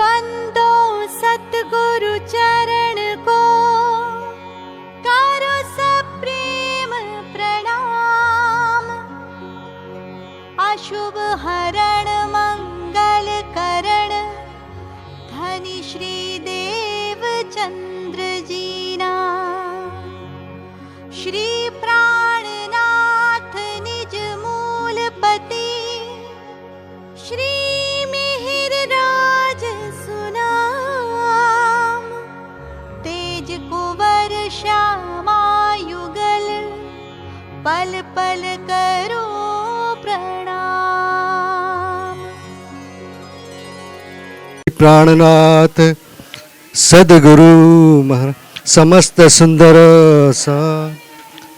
बन्द કેવલ કરો પ્રણામ પ્રાણનાથ સદગુરુ સમસ્ત સુંદર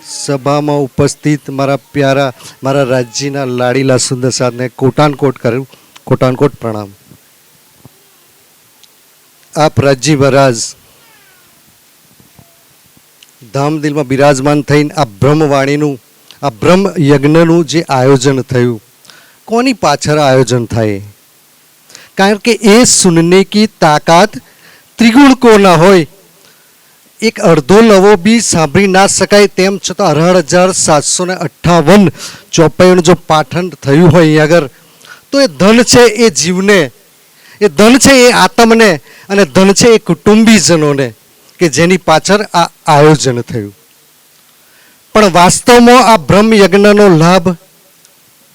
સભામાં ઉપસ્થિત મારા પ્યારા, મારા રાજ્યના લાડીલા સુંદર સાધને કોટાનકોટ કર્યું. કોટાનકોટ પ્રણામ. આપ રાજ્ય વરાજ, ધામ દિલમાં બિરાજમાન થઈને આ બ્રહ્મવાણીનું આ બ્રહ્મ યજ્ઞનું જે આયોજન થયું, કોની પાછળ આયોજન થાય? કારણ કે એ સુનને કી તાકાત ત્રિગુણ કો ના હોય? એક અડધો લવો બી સાંભળી ના શકાય તેમ છતાં અઢાર હજાર સાતસો ને અઠ્ઠાવન ચોપાઈનું જો પાઠન થયું હોય અહીં આગળ, તો એ ધન છે એ જીવને, એ ધન છે એ આત્મને, અને ધન છે એ કુટુંબીજનોને, કે જેની પાછળ આ આયોજન થયું. પણ વાસ્તવમાં આ બ્રહ્મ યજ્ઞનો લાભ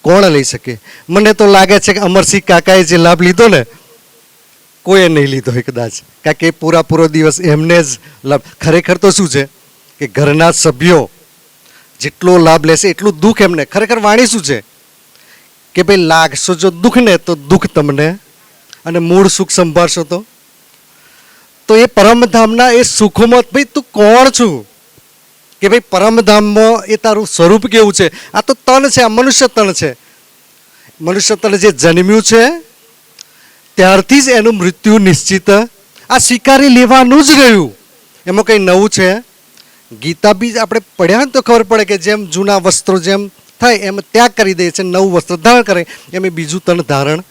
કોણ લઈ શકે? મને તો લાગે છે કે અમરસિંહ કાકાએ જે લાભ લીધો ને, કોઈએ નહીં લીધો હોય કદાચ. કારણ કે પૂરા પૂરો દિવસ એમને જ લાભ. ખરેખર તો શું છે કે ઘરના સભ્યો જેટલો લાભ લેશે એટલું દુઃખ એમને. ખરેખર વાણી શું છે? કે ભાઈ લાગશો જો દુઃખને તો દુઃખ તમને અને મૂળ સુખ સંભાળશો તો. તો એ પરમધામના એ સુખોમાં ભાઈ તું કોણ છું? કે ભાઈ પરમધામમાં એ તારું સ્વરૂપ કેવું છે? આ તો તન છે, આ મનુષ્ય તન છે. મનુષ્ય તન જે જન્મ્યું છે, ત્યારથી જ એનું મૃત્યુ નિશ્ચિત. આ સ્વીકારી લેવાનું જ રહ્યું. એમાં કંઈ નવું છે? ગીતા બી આપણે પડ્યા ને તો ખબર પડે કે જેમ જૂના વસ્ત્રો જેમ થાય, એમ ત્યાગ કરી દે છે, નવું વસ્ત્ર ધારણ કરે, એમ એ બીજું તન ધારણ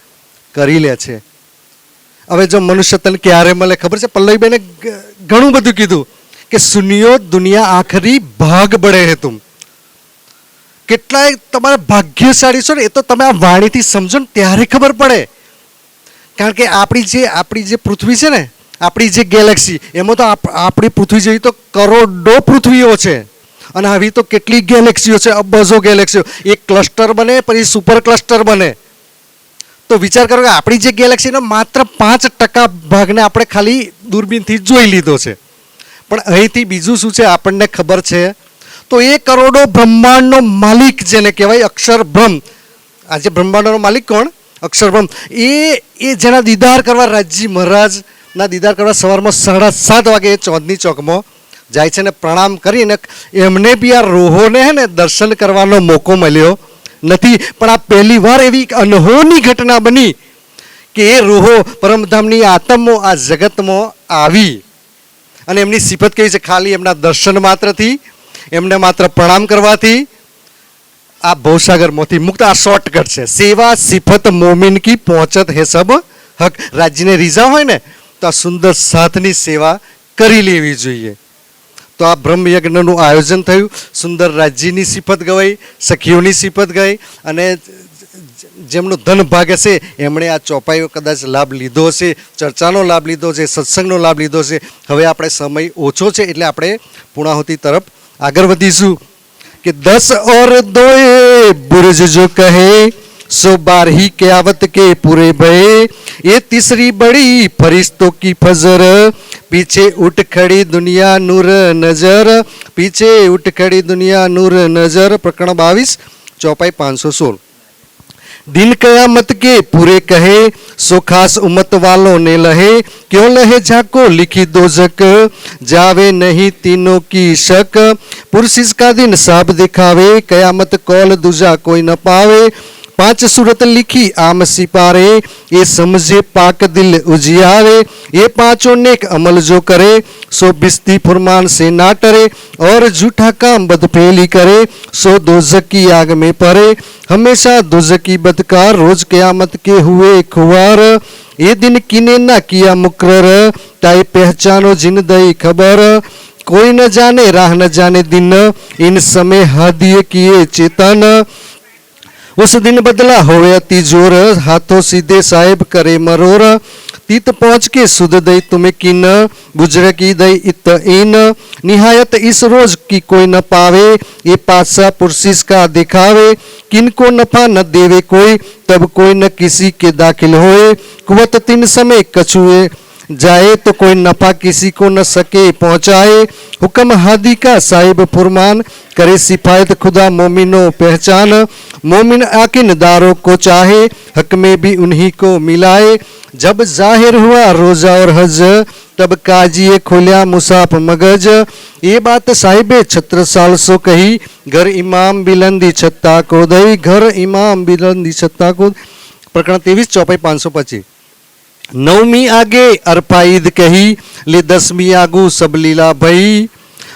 કરી લે છે. હવે જો મનુષ્ય તન ક્યારે મળે ખબર છે? પલ્લવીબેને ઘણું બધું કીધું. કે સુનિયો, દુનિયા આખરી ભાગ બળે હે તુમ. કેટલાય તમારા ભાગ્યશાળી છો ને, એ તો તમે આ વાણીથી સમજો ને ત્યારે ખબર પડે. કારણ કે આપણી જે આપણી જે પૃથ્વી છે ને, આપણી જે ગેલેક્સી, એમાં તો આપ- આપણી પૃથ્વી જેવી તો કરોડો પૃથ્વીઓ છે. અને આવી તો કેટલી ગેલેક્સીઓ છે અબજો ગેલેક્સીઓ. એક ક્લસ્ટર બને, પછી સુપર ક્લસ્ટર બને. તો વિચાર કરો કે આપણી જે ગેલેક્સીનો માત્ર પાંચ ટકા ભાગને આપણે ખાલી દૂરબીનથી જોઈ લીધો છે. પણ અહીંથી બીજું શું છે? આપણને ખબર છે. તો એ કરોડો બ્રહ્માંડનો માલિક જેને કહેવાય અક્ષર બ્રહ્મ. આજે બ્રહ્માંડનો માલિક કોણ? અક્ષરબ્રહ્મ એ એ જેના દીદાર કરવા રાજજી મહારાજના દીદાર કરવા સવારમાં સાડા સાત વાગે એ ચોંદની ચોકમાં જાય છે ને પ્રણામ કરીને એમને બી આ રોહોને હે ને દર્શન કરવાનો મોકો મળ્યો નથી. પણ આ પહેલી વાર એવી અનહોની ઘટના બની કે એ રોહો પરમધામની આત્મો આ જગતમાં આવી. અને એમની સિફત કેવી છે? ખાલી એમના દર્શન માત્રથી, એમને માત્ર પ્રણામ કરવાથી, આ ભવસાગરમાંથી મુક્ત, આ શોર્ટકટ છે. સેવા સિફત મોમિન કી પહોંચત હે સબ હક. રાજ્યને રીઝા હોય ને, તો આ સુંદર સાથની સેવા કરી લેવી જોઈએ. તો આ બ્રહ્મયજ્ઞનું આયોજન થયું. સુંદર રાજ્યની સિફત ગવાઈ, સખીઓની સિફત ગઈ અને જેમનો ધન ભાગ હશે એમણે આ ચોપાઈઓ કદાચ લાભ લીધો હશે ચર્ચાનો લાભ લીધો છે સત્સંગનો લાભ લીધો છે હવે આપણે સમય ઓછો છે એટલે આપણે પૂર્ણાહુતિ તરફ આગળ વધીશું कि दस और दोए बुरज जो कहे सो बारही के आवत के पूरे भये ये तीसरी बड़ी फरिश्तों की फजर पीछे उठ खड़ी दुनिया नूर नजर पीछे उठ खड़ी दुनिया नूर नजर प्रकरण बावीस चौपाई पाँच सौ सोल दिन कयामत के पूरे कहे सो खास उम्मत वालों ने लहे क्यों लहे झाको लिखी दोजक जावे नहीं तीनों की शक पुरुष का दिन साब दिखावे कयामत कौल दूजा कोई न पावे पाँच सूरत लिखी, आम सिपारे, ये समझे पाक दिल उजियावे ये पाँचों नेक अमल जो करे, सो बिस्ती फुरमान से ना टरे, और झूठा काम बदफेली करे, सो दोजक की आग में परे, हमेशा दोजक की बदकार रोज क्यामत के हुए खुआर ये दिन किने ना किया मुकर ताई पहचानो जिन दई खबर, कोई न जाने, राह न जाने दिन, इन समय हादिय किए चेतन उस दिन बदला होवे अति जोर हाथों सीधे साहेब करे मरोर तीत पहुंच के सुध दई तुम्हें किन बुजर की दई इत इन निहायत इस रोज की कोई न पावे ये पासा पुरसिस का दिखावे किनको नफा न देवे कोई तब कोई न किसी के दाखिल होए कुवत तीन समय कछुए जाए तो कोई नफा किसी को न सके, पहुँचाए। हुक्म हादी का साहिब फुरमान, करे सिफायत खुदा मोमिनो पहचान। मोमिन आकिन दारों को चाहे हक में भी उन्हीं को मिलाए। जब ज़ाहिर हुआ रोजा और हज, तब काजिए खोलिया मुसाफ मगज। ये बात साहिबे छत्र साल सो कही, घर इमाम बिलंदी छत्ता को दई, घर इमाम बिलंदी छत्ता को प्रकरण तेवीस, चौपाई पाँच सौ पच्चीस। નવમી આગે અરફા ઈદ કહી લે દસમી આગુ સબ લીલા ભઈ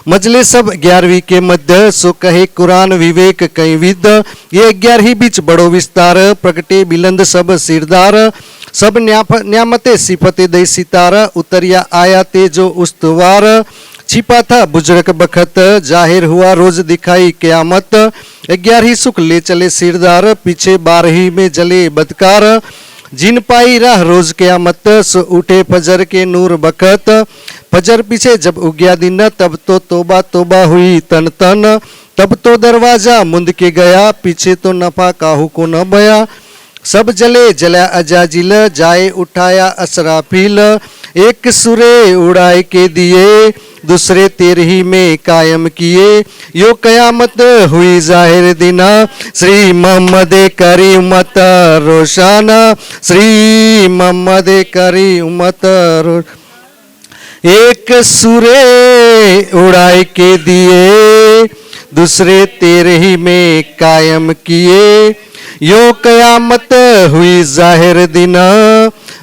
મજલે સબ ગ્યારહવી કે મધ્ય સો કહે કુરાન વિવેક કઈ વિદ ये ग्यारहवीं बीच बड़ो विस्तार प्रगटे बिलंद सब सिरदार सब न्याफ- न्यामते सिफते दई सितार उतरिया आया तेजो उस्तवार छिपा था बुजरक बखत जाहिर हुआ रोज दिखाई क्यामत ग्यारही सुख ले चले सिरदार पीछे बारही में जले बदकार जिन पाई राह रोज क्यामत सो उठे फजर के नूर बखत फजर पीछे जब उग्या दिन तब तो तोबा तोबा हुई तन तन तब तो दरवाजा मुंद के गया पीछे तो नफा काहू को न बया सब जले जला अजाजिल जाए उठाया असराफिल एक सुरे उड़ाए के दिए, दूसरे तेरही में कायम किए। यो कयामत हुई ज़ाहिर दिना, श्री मोहम्मद करी उमत रोशाना। श्री मोहम्मद करी उमत रो एक सुरे उड़ाए के दिए, दूसरे तेरे ही में कायम किए। यो कयामत हुई ज़ाहिर दिन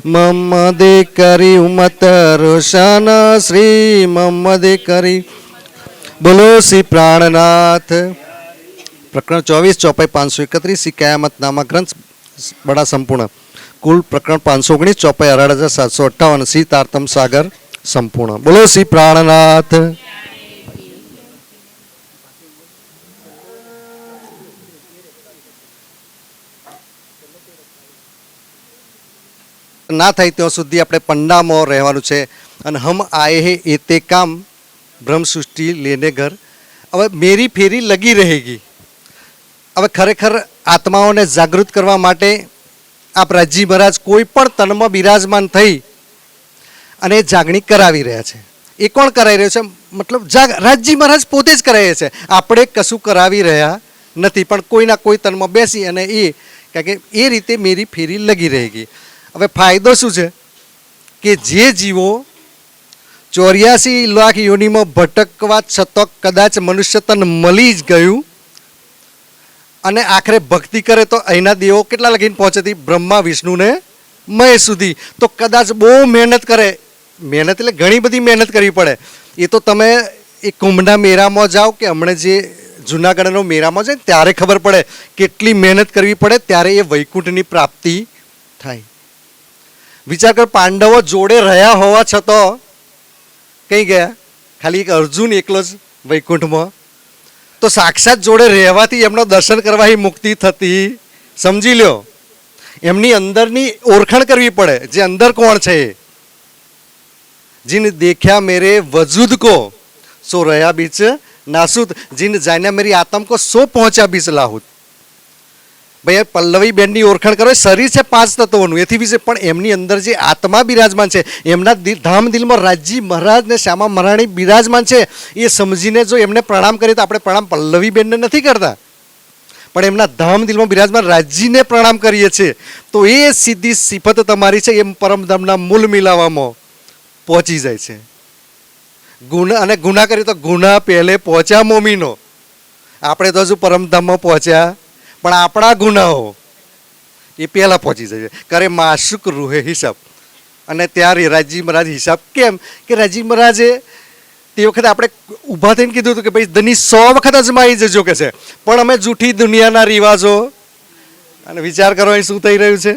मोहम्मद करी उमत रोशाना श्री मोहम्मद करी બોલો શ્રી પ્રાણનાથ પ્રકરણ ચોવીસ ચોપાઈ પાંચસો એકત્રીસ શ્રી કયામત નામા ગ્રંથ બડા સંપૂર્ણ કુલ પ્રકરણ પાંચસો ઓગણીસ ચોપાઈ અઢાર હજાર સાતસો અઠ્ઠાવન શ્રી તારતમ સાગર સંપૂર્ણ બોલો શ્રી પ્રાણનાથ ના થાય ત્યાં સુધી આપણે પંડામાં રહેવાનું છે. અને હમ આએ હે એ તે કામ બ્રહ્મ સૃષ્ટિ લેને ઘર. હવે મેરી ફેરી લગી રહેગી. હવે ખરેખર આત્માઓને જાગૃત કરવા માટે આપ રાજી મહારાજ કોઈ પણ તનમાં બિરાજમાન થઈ અને એ જાગણી કરાવી રહ્યા છે. એ કોણ કરાવી રહ્યો છે? મતલબ જાગ રાજજી મહારાજ પોતે જ કરાવી રહ્યા છે. આપણે કશું કરાવી રહ્યા નથી, પણ કોઈના કોઈ તનમાં બેસી અને એ, કારણ કે એ રીતે મેરી ફેરી લગી રહેગી. હવે ફાયદો શું છે? કે જે જીવો ચોર્યાસી લાખ યોનિમાં ભટકવા છતાં કદાચ મનુષ્ય તન મળી જ ગયું અને આખરે ભક્તિ કરે તો અહીંના દેવો કેટલા લગીને પહોંચેથી બ્રહ્મા વિષ્ણુને મહેશ સુધી. તો કદાચ બહુ મહેનત કરે. મહેનત એટલે ઘણી બધી મહેનત કરવી પડે. એ તો તમે એ કુંભના મેળામાં જાઓ કે હમણાં જે જુનાગઢનો મેળામાં જાય ત્યારે ખબર પડે. કેટલી મહેનત કરવી પડે, ત્યારે એ વૈકુંઠની પ્રાપ્તિ થાય. વિચાર કર, પાંડવો જોડે રહ્યા હોવા છતાં કઈ ગયા ખાલી એક અર્જુન એકલો જ વૈકુંઠમાં. તો સાક્ષાત જોડે રહેવાથી એમનો દર્શન કરવાથી મુક્તિ થતી. સમજી લ્યો. એમની અંદરની ઓળખાણ કરવી પડે, જે અંદર કોણ છે જીન દેખ્યા મેરે વજૂદ કો, સો રહ્યા બીચ નાસુદ. જીન જાન્યા મેરી આતમ કો સો પહોંચ્યા બીચ લાહુદ. ભાઈ પલ્લવી બેનની ઓળખાણ કરો. શરીર છે પાંચ તત્વોનું. એથી વિશે પણ એમની અંદર જે આત્મા બિરાજમાન છે, એમના ધામ દિલમાં રાજજી મહારાજ ને શ્યામા મહારાણી બિરાજમાન છે, એ સમજીને જો એમને પ્રણામ કરીએ તો આપણે પ્રણામ પલ્લવી બેનને નથી કરતા. પણ એમના ધામ દિલમાં બિરાજમાન રાજજીને પ્રણામ કરીએ છીએ તો એ સીધી સિફત તમારી છે એમ પરમધામના મૂલ મિલાવામાં પહોંચી જાય છે. ગુના, અને ગુના કરીએ તો ગુના પહેલે પહોંચ્યા મોમીનો. આપણે તો હજુ પરમધામમાં પહોંચ્યા પણ આપણા ગુનાઓ એ પહેલાં પહોંચી જાય છે. કરે માશુક રૂહે હિસાબ. અને ત્યારે રાજી મહારાજ હિસાબ કેમ? કે રાજી મહારાજે તે વખતે આપણે ઊભા થઈને કીધું હતું કે ભાઈ, ધની સો વખત અજમાઈ જજો કે છે. પણ અમે જૂઠી દુનિયાના રિવાજો અને વિચાર કરો અહીં શું થઈ રહ્યું છે?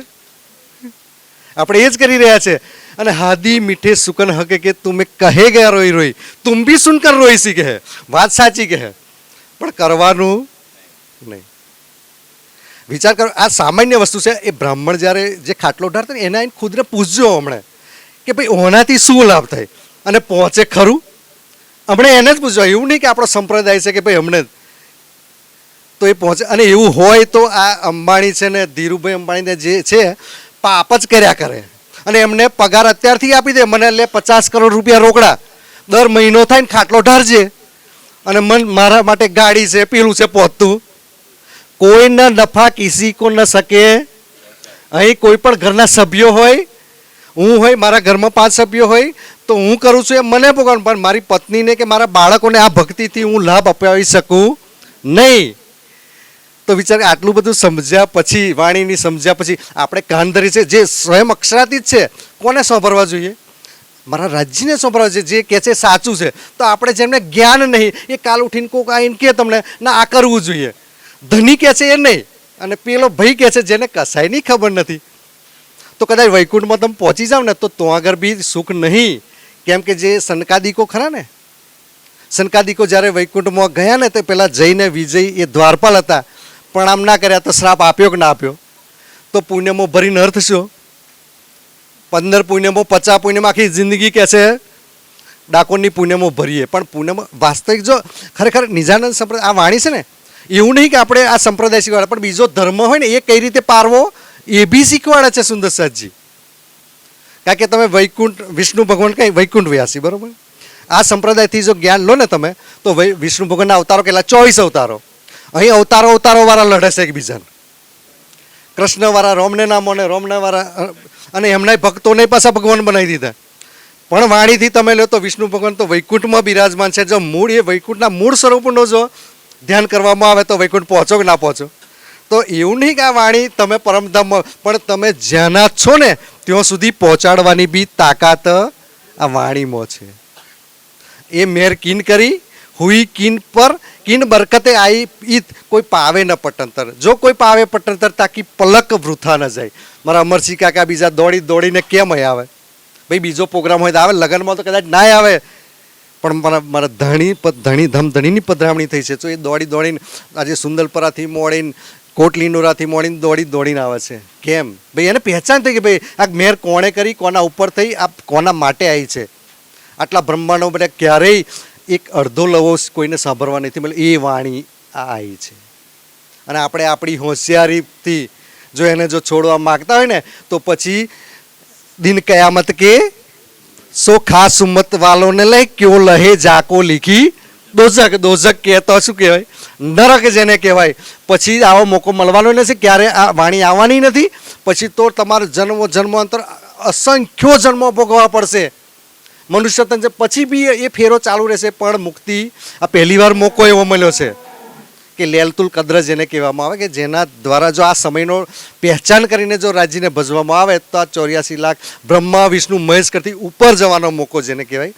આપણે એ જ કરી રહ્યા છે. અને હાદી મીઠે સુકન હકે કે તુમે કહે ગયા રોઈ રોઈ. તુમ બી સુનકર રોઈ સી કહે વાત સાચી કહે પણ કરવાનું નહીં. વિચાર કરો, આ સામાન્ય વસ્તુ છે, એ બ્રાહ્મણ જ્યારે જે ખાટલો ઢાળતો ને, એના આઈને ખુદને પૂછજો હમણે કે ભાઈ, ઓનાથી શું લાભ થાય? અને પહોંચે ખરું? હમણે એને જ પૂછજો, એવું નહીં કે આપણો સંપ્રદાય છે કે ભાઈ હમણે. તો એ પહોંચે. અને એવું હોય તો આ અંબાણી છે ને, ધીરુભાઈ અંબાણીને જે છે, પાપ જ કર્યા કરે. અને એમને પગાર અત્યારથી આપી દે. મને લે પચાસ કરોડ રૂપિયા રોકડા. દર મહિનો થાય ને ખાટલો ઢારજે અને મન મારા માટે ગાડી છે, પેલું છે પહોંચતું કોઈના નફા કિસી કો ન શકે. અહીં કોઈ પણ ઘરના સભ્યો હોય, હું હોય, મારા ઘરમાં પાંચ સભ્યો હોય, તો હું કરું છું એ મને ભોગવવાનું પણ મારી પત્નીને કે મારા બાળકોને આ ભક્તિથી હું લાભ અપાવી શકું નહીં. તો વિચાર, આટલું બધું સમજ્યા પછી, વાણીની સમજ્યા પછી, આપણે કાન ધરી છે, જે સ્વયં અક્ષરાતીત છે, કોને સાંભળવા જોઈએ? મારા રાજ્યને સાંભળવા છે જે કહે છે સાચું છે. તો આપણે જેમને જ્ઞાન નહીં, એ કાલ ઉઠીને કોક આવીને કહે તમને, ના, આ કરવું જોઈએ. ધની કહે છે એ નહીં. અને પેલો ભાઈ કહે છે જેને કસાયની ખબર નથી. તો કદાચ વૈકુંઠમાં તમે પહોંચી જાવ ને તો તો આગળ બી સુખ નહીં. કેમ કે જે સનકાદિકો ખરા ને? સનકાદિકો જ્યારે વૈકુંઠમાં ગયા ને તે પેલા જઈને વિજય એ દ્વારપાલ હતા. પણ આમ ના કર્યા તો શ્રાપ આપ્યો કે ના આપ્યો? તો પુણ્યમાં ભરીને અર્થ શું? પંદર પુણ્યમાં, પચાસ પુણ્યમાં આખી જિંદગી કે છે, ડાકોરની પુણ્યમાં ભરીએ. પણ પુણ્યમાં વાસ્તવિક જો ખરેખર નિજાનંદ સંપ્રદાય આ વાણી છે ને એવું નહીં કે આપણે આ સંપ્રદાય શીખવાડે પણ બીજો ધર્મ હોય ને, એ કઈ રીતે પારવો? એ બી શીખવાડે છે સુંદર સાતજી કારણ કે તમે વૈકુંઠ, વિષ્ણુ ભગવાન કઈ વૈકુંઠ વ્યાસી, બરોબર? આ સંપ્રદાયથી જો જ્ઞાન લો ને તમે, તો વિષ્ણુ ભગવાનના અવતારો કેટલા? ચોવીસ અવતારો. અહીં અવતારો અવતારો વાળા લડે છે એકબીજાને. કૃષ્ણવાળા રોમને નામો ને રોમનાવાળા અને એમના ભક્તોને પાછા ભગવાન બનાવી દીધા. પણ વાણીથી તમે લો તો વિષ્ણુ ભગવાન તો વૈકુંઠમાં બિરાજમાન છે. જો મૂળ, એ વૈકુંઠના મૂળ સ્વરૂપનો જો ધ્યાન કરવામાં આવે તો વૈકુંઠ પહોંચો કે ના પહોંચો? તો એવું નહીં કે આ વાણી તમે પરમધામ પણ તમે જ્યાંના છો ને, ત્યાં સુધી પહોંચાડવાની બી તાકાત આ વાણીમાં છે. એ મેર કિન કરી, હુઈ કિન પર, કિન બરકતે આઈ ઈત, કોઈ પાવે ન પટંતર. જો કોઈ પાવે પટંતર, તાકી પલક વૃથા ન જાય. મારા અમરસિંહ કાકા બીજા દોડી દોડીને કેમ આવે? ભાઈ, બીજો પ્રોગ્રામ હોય તો આવે, લગ્નમાં તો કદાચ ના આવે. પણ મારા મારા ધણી ધણી ધમ ધણીની પધરામણી થઈ છે. તો એ દોડી દોડીને આજે સુંદરપરાથી મોડીને, કોટલીનુરાથી મોડીને દોડી દોડીને આવે છે. કેમ? ભાઈ, એને પહેચાન થઈ કે ભાઈ, આ મેર કોણે કરી, કોના ઉપર થઈ, આ કોના માટે આવી છે? આટલા બ્રહ્માંડો બધા ક્યારેય એક અડધો લવો કોઈને સાંભળવા નથી મળે. એ વાણી આ આવી છે. અને આપણે આપણી હોશિયારીથી જો એને જો છોડવા માગતા હોય ને, તો પછી દિન કયામત કે સો ખાસ ઉમ્મત વાલોને લઈ ક્યો લહે જાકો લીખી દોઝક. દોઝક કહેતો શું કહેવાય? નરક જેને કહેવાય. પછી આવો મોકો મળવાનો નથી, ક્યારે આ વાણી આવવાની નથી. પછી તો તમારે જન્મ, જન્માંતર અસંખ્યો જન્મો ભોગવવા પડશે. મનુષ્ય તન પછી બી એ ફેરો ચાલુ રહેશે, પણ મુક્તિ. આ પહેલીવાર મોકો એવો મળ્યો છે. કે લેલતુલ કદ્ર જેને કહેવામાં આવે કે જેના દ્વારા જો આ સમયનો પહેચાન કરીને જો રાજ્યને ભજવામાં આવે તો આ ચોર્યાસી લાખ બ્રહ્મા, વિષ્ણુ, મહેશ કરતી ઉપર જવાનો મોકો જેને કહેવાય,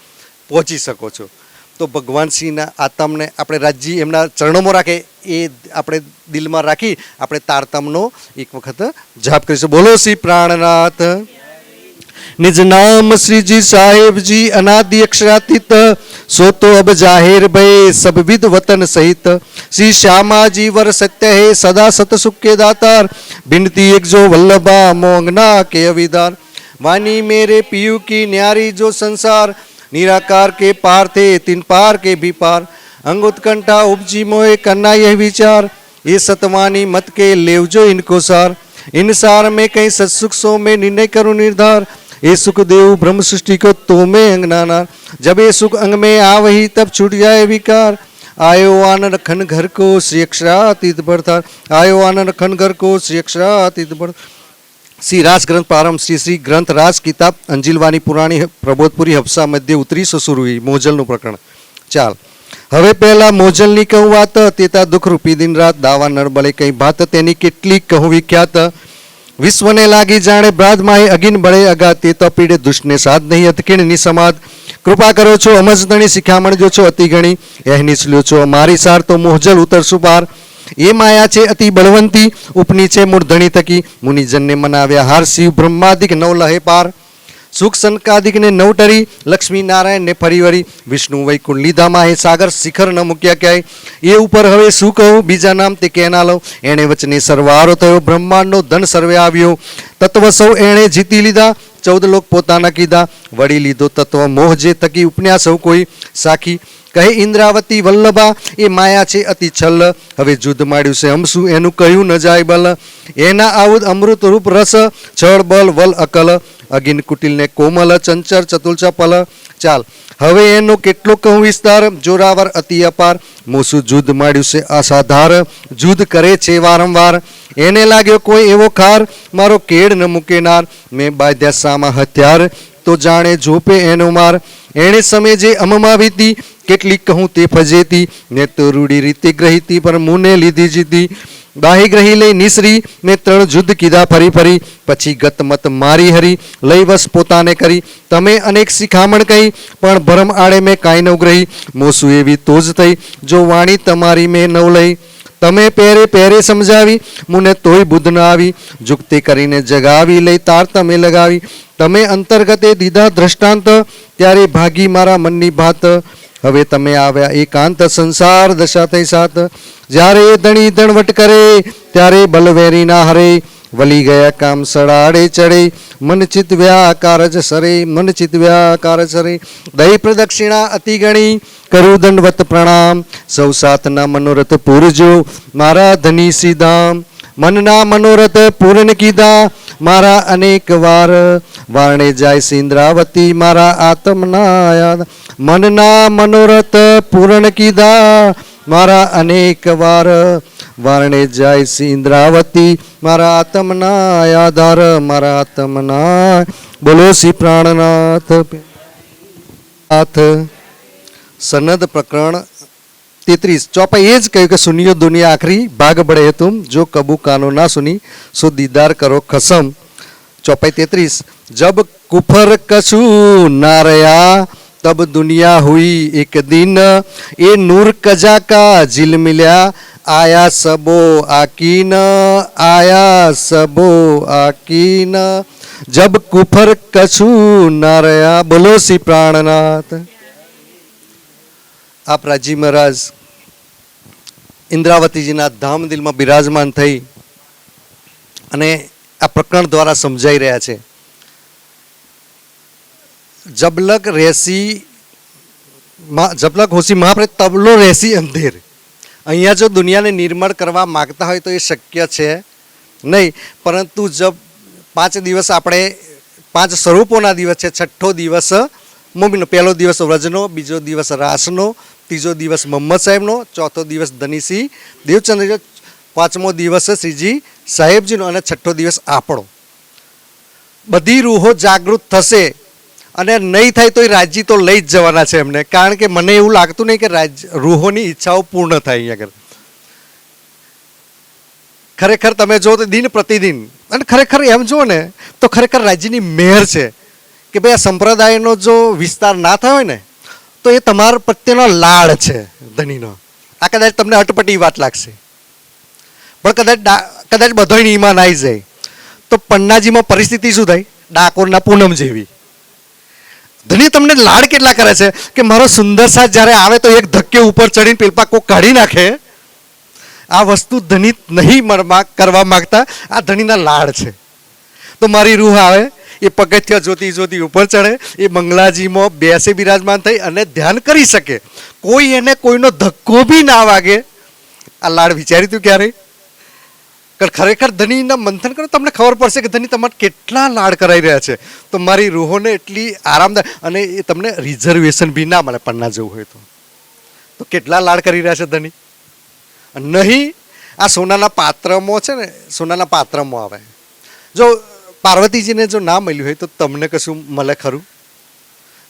પહોંચી શકો છો. તો ભગવાન સિંહના આતમને આપણે રાજ્ય એમના ચરણોમાં રાખે, એ આપણે દિલમાં રાખી આપણે તારતમનો એક વખત જાપ કરીશું. બોલો શ્રી પ્રાણનાથ. निज नाम श्री जी साहेब जी अनादि अक्षरातीत, सो तो अब ज़ाहिर भय सब विद वतन सहित। श्री श्यामा जी वर सत्य हे, सदा सत सुख के दातार। बिनती एक जो वल्लभा मोंगना के अविदार। वानी मेरे पीयू की न्यारी जो संसार, निराकार के पार थे, तीन पार के भी पार। अंग उत्कंठा उपजी मोहे करना यह विचार। ये सतवानी मत के लेव जो इनको सार। इन सार में कहीं सत्सुख सो में निर्णय करो निर्धार। ये सुख देव ब्रह्म सृष्टि को तो में अंग नाना जब ये सुख अंग में आ वही तब छूट जाए विकार आयो आनंद खन घर को श्री अक्षरातीत बढ़ता आयो आनंद खन घर को श्री अक्षरातीत बढ़ શ્રી રાસ ગ્રંથ પ્રારંભ શ્રી શ્રી ગ્રંથ રાસ કિતાબ અંજિલવાની પુરાણી પ્રબોધપુરી હફસા મધ્ય ઉતરી સસુરવી મોજલનું પ્રકરણ ચાલ હવે પહેલા મોજલની કહું વાત તેતા દુઃખ રૂપી દિન રાત દાવા નળબળે કઈ ભાત તેની કેટલી કહું વિખ્યાત વિશ્વને લાગી જાણે બ્રાદ માહે અગિન બળે અગાતી તપીડે દુષ્ટને સાધ નહીં. અતકીણ નિસમાદ કૃપા કરો છો અમજદણી શિખામણ જો છો, અતિ ગણી. એહ નિસલ્યો છો, મારી સાર તો મોહજલ ઉતરશું પાર. એ માયા છે અતિ બળવંતી, ઉપની છે મૂર્ધણી થકી. મુનિજનને મનાવ્યા હાર શિવ બ્રહ્માદિક નવ લહે પાર. સુખ સંકાદિકને નવ ટરી લક્ષ્મી નારાયણને ફરી વળી વિષ્ણુ વૈકુંઠ લીધામાં હે સાગર શિખર ન મૂક્યા ક્યાંય? એ ઉપર હવે શું કહું? બીજા નામ તે કેના લઉં? એણે વચને સરવારો થયો, બ્રહ્માંડનો ધન સર્વે આવ્યો. તત્વ સૌ એણે જીતી લીધા, ચૌદ લોક પોતાના કીધા. વળી લીધો તત્વ મોહ જે થકી ઉપન્યા સૌ કોઈ. સાખી કહે, ઇન્દ્રાવતી વલ્લભા, એ માયા છે અતિ છલ્લ હવે જુદ્ધ માંડ્યું છે હમશું એનું કહ્યું ન જાય બલ? એના આવું અમૃત રૂપ રસ, છળ બલ વલ, અકલ. અગિન કુટિલને કોમલ ચંચર ચતુલચા પલ ચાલ, હવે એનો કેટલો કહું વિસ્તાર? જોરાવર અતિ અપાર. મોસું જુદ્ધ માંડ્યું છે અસાધાર જુદ્ધ કરે છે વારંવાર. એને લાગ્યો કોઈ એવો ખાર. મારો કેડ ન મૂકેનાર. મેં બાધ્યા સામા હથિયાર. તો જાણે જોપે એનો માર. એણે સમય જે અમમાં વીતી કેટલીક કહું તે ફજેતી, ને તો રૂડી રીતે ગ્રહીતી, પણ મુને લીધી જીતી. બાહી ગ્રહી લઈ નિસરી મેં ત્રણ જુદ્ધ કીધા ફરી ફરી. પછી ગત મત મારી હરી, લઈ વસ પોતાને કરી. તમે અનેક શિખામણ કહી, પણ ભરમ આડે મેં કાંઈ નવ ગ્રહી. મોસું એવી તો જ થઈ, જો વાણી તમારી મેં નવ લઈ. તમે પહેરે પહેરે સમજાવી, મુને તોય બુદ્ધ ન આવી. જુક્તિ કરીને જગાવી લઈ તાર તમે લગાવી. તમે અંતર્ગતે દીધા દ્રષ્ટાંત, ત્યારે ભાગી મારા મનની ભાત. હવે તમે આવ્યા એકાંત સંસાર દશા થઈ સાત. જ્યારે એ ધણી દણવટ કરે, ત્યારે બલવેરી ના હરે વલી ગયા કામ સડાડે ચડે, મન ચિત વ્યાકાર સરે, મન ચિત વ્યાકાર સરે. દહી પ્રદક્ષિણા અતિ ગણી, કરું દંડવત પ્રણામ. સૌ સાતના મનોરથ પૂરજો, મારા ધની સીધામ મનના મનોરથ પૂર્ણ કીધા, મારા અનેક વાર. વારણે જાય સિંદ્રાવતી, મારા આત્મના મનના મનોરથ પૂર્ણ કીધા, મારા અનેક વાર. વારણે જાય સિંદ્રાવતી, મારા આત્મના આધાર, મારા આત્મના. બોલો શ્રી પ્રાણનાથ. નાથ સનદ પ્રકરણ તેત્રીસ. ચોપાઈ એ જ કહ્યું કે સુનિયો દુનિયા આખરી ભાગ બળે તુમ, જો કબુ કાનો ના સુની, સો દીદાર કરો ખસમ. ચોપાઈ તેત્રીસ. જબ કુફર કશું ના રહ્યા, તબ દુનિયા હુઈ એક દિન. એ નૂર કજા કા જીલ મિલ્યા આયા સબો આકીન આયા સબો આકીન જબ કુફર કશું ના રહ્યા બોલો શ્રી પ્રાણનાથ આપ રાજી મહારાજ ઇન્દ્રાવતીજીના ધામ દિલમાં બિરાજમાન થઈ અને આ પ્રકરણ દ્વારા સમજાઈ રહ્યા છે. જબલક રેસી જબલક હોશી મહાપ્રે તબલો રેસી અંધેર. અહીંયા જો દુનિયાને નિર્મળ કરવા માગતા હોય તો એ શક્ય છે. નહીં, પરંતુ જબ પાંચ દિવસ આપણે, પાંચ સ્વરૂપોના દિવસ છે, છઠ્ઠો દિવસ મોમીનો, પહેલો દિવસ વ્રજનો, બીજો દિવસ રાસનો, ત્રીજો દિવસ મોહમ્મદ સાહેબનો, ચોથો દિવસ ધનીસિંહ દેવચંદ્ર પાંચમો દિવસ શ્રીજી સાહેબજીનો અને છઠ્ઠો દિવસ આપણો. બધી રૂહો જાગૃત થશે. અને નહીં થાય તો એ રાજી તો લઈ જ જવાના છે એમને. કારણ કે મને એવું લાગતું નહીં કે રાજ, રૂહોની ઈચ્છાઓ પૂર્ણ થાય અહીંયા આગળ. ખરેખર તમે જો દિન પ્રતિદિન, અને ખરેખર એમ જુઓ ને, તો ખરેખર રાજ્યની મેર છે કે ભાઈ આ સંપ્રદાયનો જો વિસ્તાર ના થયો હોય ને, તો એ તમારા પ્રત્યેનો લાડ છે ધનીનો. આ કદાચ તમને અટપટી વાત લાગશે. પણ કદાચ કદાચ બધો ઈમાન આવી જાય. તો પન્નાજીમાં પરિસ્થિતિ શું થાય? ડાકોરના પૂનમ જેવી. ધની તમને લાડ કેટલા કરે છે? કે મારો સુંદર સાથ જ્યારે આવે તો એક ધક્કે ઉપર ચડીને પેલપા કોક કાઢી નાખે? આ વસ્તુ ધની નહીં કરવા માગતા. આ ધણીના લાડ છે. તો મારી રૂહ આવે, એ પગથિયા જોતી જોતી ઉપર ચડે, એ બંગલાજીમાં બેસે બિરાજમાન થઈ અને ધ્યાન કરી શકે. કોઈ એને કોઈનો ધક્કો બી ના વાગે. આ લાડ વિચારી તું ક્યારે કર ખરેખર ધનીના મંથન કરો, તમને ખબર પડશે કે ધની તમારે કેટલા લાડ કરાઈ રહ્યા છે. તો મારી રૂહોને એટલી આરામદાયક અને એ તમને રિઝર્વેશન બી ના મળે, પન્ના જવું હોય તો. તો કેટલા લાડ કરી રહ્યા છે ધની? નહીં, આ સોનાના પાત્રમાં છે ને, સોનાના પાત્રમાં આવે. જો પાર્વતીજીને જો ના મળ્યું હોય તો તમને કશું મળે ખરું?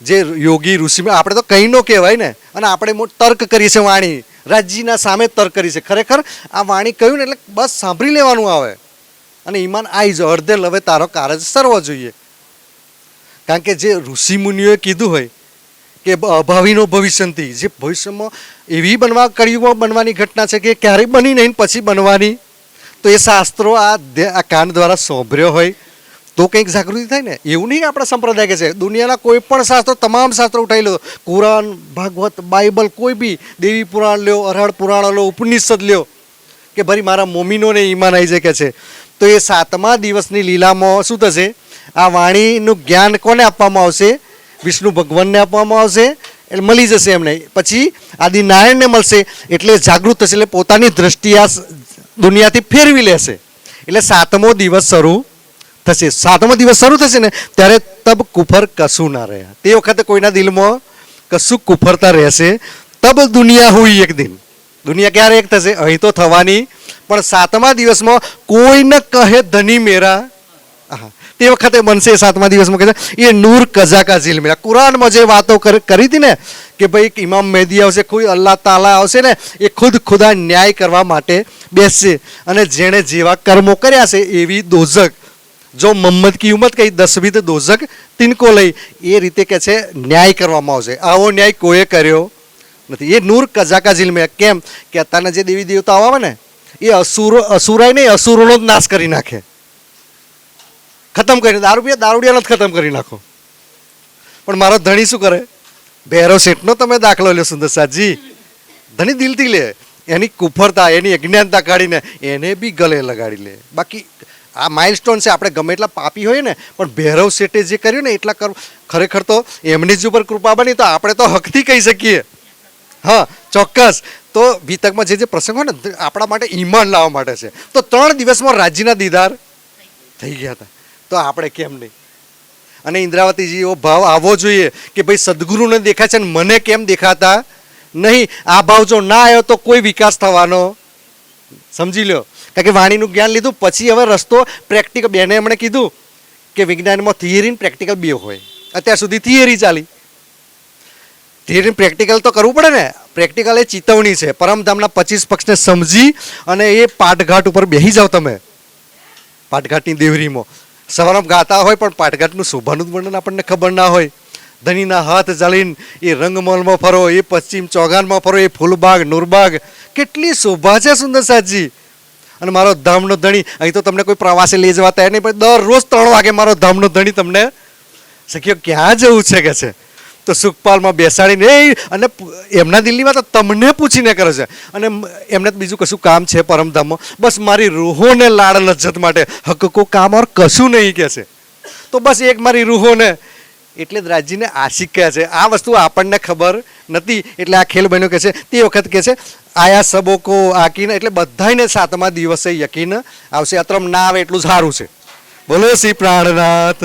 જે યોગી ઋષિ આપણે તો કંઈ ન કહેવાય ને. અને આપણે તર્ક કરીએ છીએ વાણી. રાજજીના સામે તર્ક કરી છે ખરેખર આ વાણી કહ્યું ને એટલે બસ સાંભળી લેવાનું આવે. અને ઈમાન આવી જ, અડધે લવે તારો કારજ સરવો જોઈએ. કારણ કે જે ઋષિ મુનિઓએ કીધું હોય કે અભાવીનો ભવિષ્યંતિ, જે ભવિષ્યમાં એવી બનવા કળિયુગમાં બનવાની ઘટના છે કે ક્યારેય બની નહીં, પછી બનવાની. તો એ શાસ્ત્રો આ કાન દ્વારા સોંભર્યો હોય. તો કંઈક જાગૃતિ થાય ને, એવું નહીં આપણા સંપ્રદાય કે છે, દુનિયાના કોઈ પણ શાસ્ત્રો, તમામ શાસ્ત્રો ઉઠાવી લો. કુરાન, ભાગવત, બાઇબલ, કોઈ બી, દેવી પુરાણ લ્યો અરહડ પુરાણ લો ઉપનિષદ લ્યો, કે ભરી મારા મોમીનોને ઈમાન આવી જાય કે છે. તો એ સાતમા દિવસની લીલામાં શું થશે? આ વાણીનું જ્ઞાન કોને આપવામાં આવશે? વિષ્ણુ ભગવાનને આપવામાં આવશે, એટલે મળી જશે એમને. પછી આદિનારાયણને મળશે, એટલે જાગૃત થશે, એટલે પોતાની દ્રષ્ટિ આ દુનિયાથી ફેરવી લેશે. એટલે સાતમો દિવસ શરૂ થશે. સાતમો દિવસ શરૂ થશે ને, ત્યારે તબ કુફર કશું ના રહે તે વખતે કોઈના દિલમાં કશું કુફરતા રહેશે? તબ દુનિયા હોય એક દિન. દુનિયા ક્યારે એક થશે? અહીં તો થવાની. પણ સાતમા દિવસમાં કોઈને કહે ધની મેરા. હા તે વખતે બનશે સાતમા દિવસમાં કહે એ નૂર કઝાકા ઝીલ મેરા. કુરાનમાં જે વાતો કરી હતી ને, કે ભાઈ ઇમામ મહેદી આવશે, કોઈ અલ્લાહ તાલા આવશે ને, એ ખુદ ખુદા ન્યાય કરવા માટે બેસશે. અને જેણે જેવા કર્મો કર્યા છે, એવી દોઝક જો મમ્મદ કી ઉમત કઈ દસવી તો દોઝક તિનકો લઈ, એ રીતે કે છે, ન્યાય કરવામાં આવશે. આવો ન્યાય કોઈએ કર્યો નથી. એ નૂર કઝાકા ઝીલ કેમ? કે અત્યારના જે દેવી દેવતાઓ આવે ને, એ અસુરો અસુરાય નહીં, અસુરોનો જ નાશ કરી નાખે. ખતમ કરીને દારૂ પીએ દારૂડિયાનો જ ખતમ કરી નાખો. પણ મારો ધણી શું કરે? ભૈરવ શેઠનો તમે દાખલો લ્યો સુંદર સાજી ધણી દિલથી લે. એની કુફરતા, એની અજ્ઞાનતા કાઢીને, એને બી ગલે લગાડી લે. બાકી આ માઇલસ્ટોન છે, આપણે ગમે એટલા પાપી હોઈએ ને, પણ ભૈરવ શેઠે જે કર્યું ને, એટલા કર ખરેખર તો એમની જ ઉપર કૃપા બની, તો આપણે તો હકથી કહી શકીએ. હા, ચોક્કસ. તો વિતકમાં જે જે પ્રસંગ હોય ને આપણા માટે ઈમાન લાવવા માટે છે. તો ત્રણ દિવસમાં રાજ્યના દીદાર થઈ ગયા હતા. તો આપણે કેમ નહીં? અને ઇન્દ્રાવતીજી એવો ભાવ, આવવો જોઈએ કે ભાઈ સદગુરુને દેખાય છે ને, મને કેમ દેખાતા નહીં? આ ભાવ જો ના આવ્યો તો કોઈ વિકાસ થવાનો. સમજી લ્યો. કારણ કે વાણીનું જ્ઞાન લીધું, પછી હવે રસ્તો પ્રેક્ટિકલ બેને એમણે કીધું કે વિજ્ઞાનમાં થિયરી પ્રેક્ટિકલ બે હોય. અત્યાર સુધી થિયરી ચાલી. થિયરી પ્રેક્ટિકલ તો કરવું પડે ને. પ્રેક્ટિકલ એ ચેતવણી છે. પરમધામના પચીસ પક્ષને સમજી અને એ પાટઘાટ ઉપર બેસી જાઓ તમે. પાટઘાટની દેવરીમાં. સવારમાં ગાતા હોય પણ પાટઘાટનું શોભાનું વર્ણન આપણને ખબર ના હોય. ધનીના હાથ જાળીને એ રંગમહલમાં ફરો, એ પશ્ચિમ ચોગાનમાં ફરો, એ ફૂલબાગ, નૂરબાગ. કેટલી શોભા છે સુંદર સાજી અને મારો ધામનો ધણી, અહીં તો તમને કોઈ પ્રવાસે લઈ જવા તૈયાર નહીં, પણ દરરોજ ત્રણ વાગે મારો ધામનો ધણી તમને સખીઓ, ક્યાં જવું છે કે છે? તો સુખપાલમાં બેસાડીને, એ, અને એમના દિલ્હીમાં તો તમને પૂછીને કરે છે. અને એમને બીજું કશું કામ છે પરમધામમાં બસ મારી રૂહોને લાડ લજ્જત માટે હક કો કામ ઓર કશું નહીં કે છે. તો બસ એક મારી રૂહોને એટલે જ રાજ્યને આશિક કહે છે, આ વસ્તુ આપણને ખબર નથી. એટલે આ ખેલ બન્યો કે છે, તે વખત કે છે, આયા સબોકો આકીને. એટલે બધાને સાતમા દિવસે યકીન આવશે. અતરમ ના આવે એટલું સારું છે. બોલો શ્રી પ્રાણનાથ.